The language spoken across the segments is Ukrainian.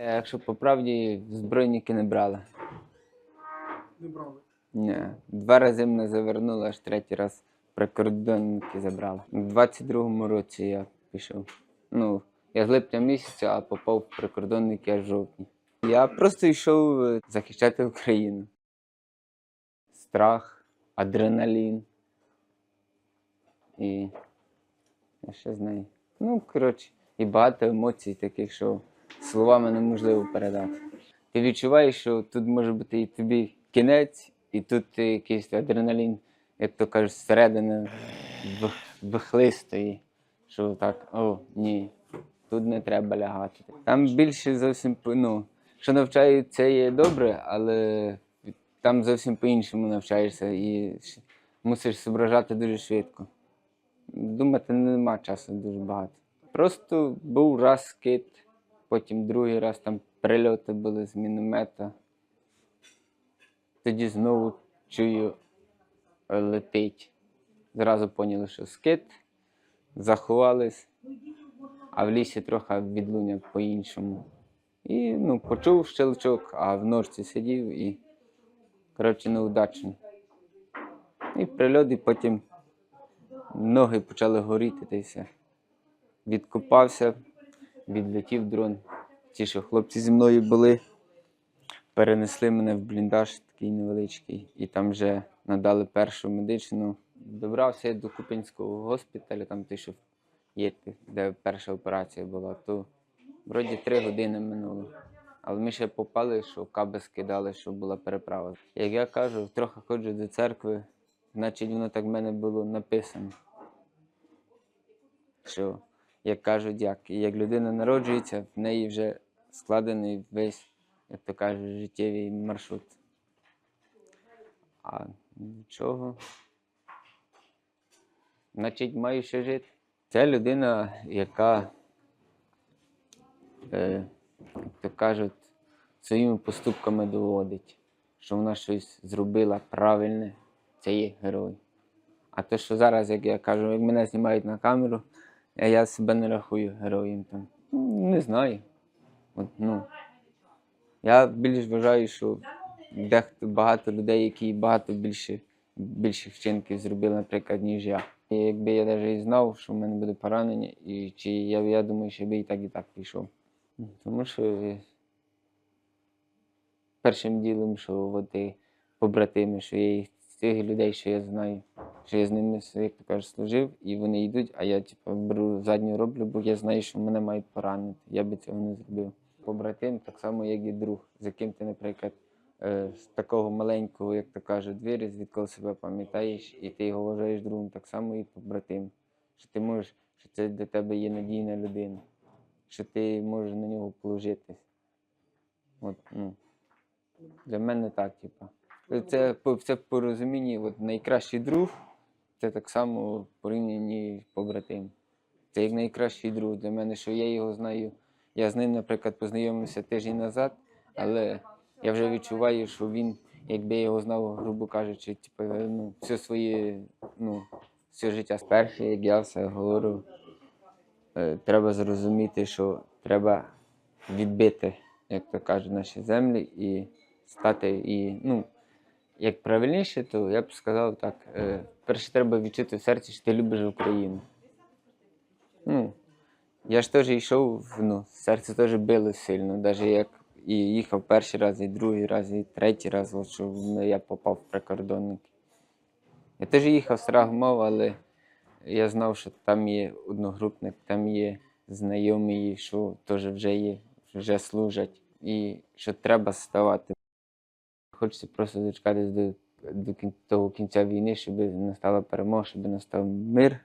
Е, Якщо по правді, збройники не брали. Не брали. Ні. Два рази мене завернули, аж третій раз прикордонники забрали. У 22-му році я пішов. Ну, я з липня місяця, а попав в прикордонники аж в жовтні. Я просто йшов е, захищати Україну. Страх, адреналін. І я ще знаю. Ну, коротше, і багато емоцій таких, що словами неможливо передати. Ти відчуваєш, що тут може бути і тобі кінець, і тут якийсь адреналін, як то кажуть, зсередини вих- вихлистої, що так, о, ні, тут не треба лягати. Там більше зовсім ну, що навчають, це є добре, але там зовсім по-іншому навчаєшся і мусиш зображати дуже швидко. Думати нема часу дуже багато. Просто був раз скид, потім другий раз там прильоти були з міномета. Тоді знову чую е, летить. Зразу поняли, що скид, заховались, а в лісі трохи відлуння по-іншому. І ну, почув щелчок, а в ножці сидів і, коротше, неудачно. І прильот, і потім ноги почали горіти та й все. Відкопався, відлетів дрон. Ті, що хлопці зі мною були, перенесли мене в бліндаж такий невеличкий, і там вже надали першу медичну. Добрався я до Купинського госпіталю, там той, що є, де перша операція була, то вроді три години минуло. Але ми ще попали, що каби скидали, що була переправа. Як я кажу, трохи ходжу до церкви, значить воно так в мене було написано. Що, як кажуть, як, як людина народжується, в неї вже складений весь, як то кажуть, життєвий маршрут. А нічого. Значить, маю ще жити. Це людина, яка, е, як то кажуть, своїми поступками доводить, що вона щось зробила правильне, це є герой. А то, що зараз, як я кажу, як мене знімають на камеру, я себе не рахую героєм там. Ну, Не знаю. От, ну, я більш вважаю, що дехто багато людей, які багато більше, більше вчинків зробили, наприклад, ніж я. І якби я навіть знав, що в мене буде поранення, і чи я, я думаю, що би і так і так пішов. Тому що е, першим ділом, що от побратими, що я їх цих людей, що я знаю, що я з ними, як то кажуть, служив, і вони йдуть, а я типу, беру задню роблю, бо я знаю, що мене мають поранити. Я би цього не зробив. Побратим так само, як і друг, з яким ти, наприклад, е, з такого маленького, як то кажуть, виріс, відколи себе пам'ятаєш, і ти його вважаєш другом, так само і побратим. Що ти можеш, що це для тебе є надійна людина, що ти можеш на нього положитись. От, ну. Для мене так, типу. Це, по- це в порозумінні, от найкращий друг, це так само в порівнянні побратим. Це як найкращий друг для мене, що я його знаю. Я з ним, наприклад, познайомився тиждень назад, але я вже відчуваю, що він, якби я його знав, грубо кажучи, типу, ну, все своє, ну, все життя спершу, як я все говорю, е, треба зрозуміти, що треба відбити, як то кажуть, наші землі і стати і, ну, як правильніше, то я б сказав так. Е, перше треба відчути в серці, що ти любиш Україну. Ну, я ж теж йшов, ну, серце теж било сильно, навіть як і їхав перший раз, і другий раз, і третій раз, от, що ну, я попав в прикордонники. Я теж їхав страх мав, але я знав, що там є одногрупник, там є знайомі, що теж вже є, вже служать, і що треба ставати. Хочеться просто дочекатись до, до того кінця війни, щоб настала перемога, щоб настав мир,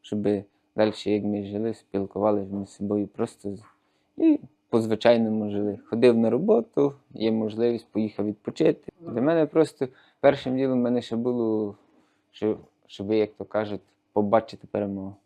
щоб далі, як ми жили, спілкувалися між собою просто і по-звичайному жили. Ходив на роботу, є можливість, поїхав відпочити. Для мене просто першим ділом мене ще було, що, щоб, як то кажуть, побачити перемогу.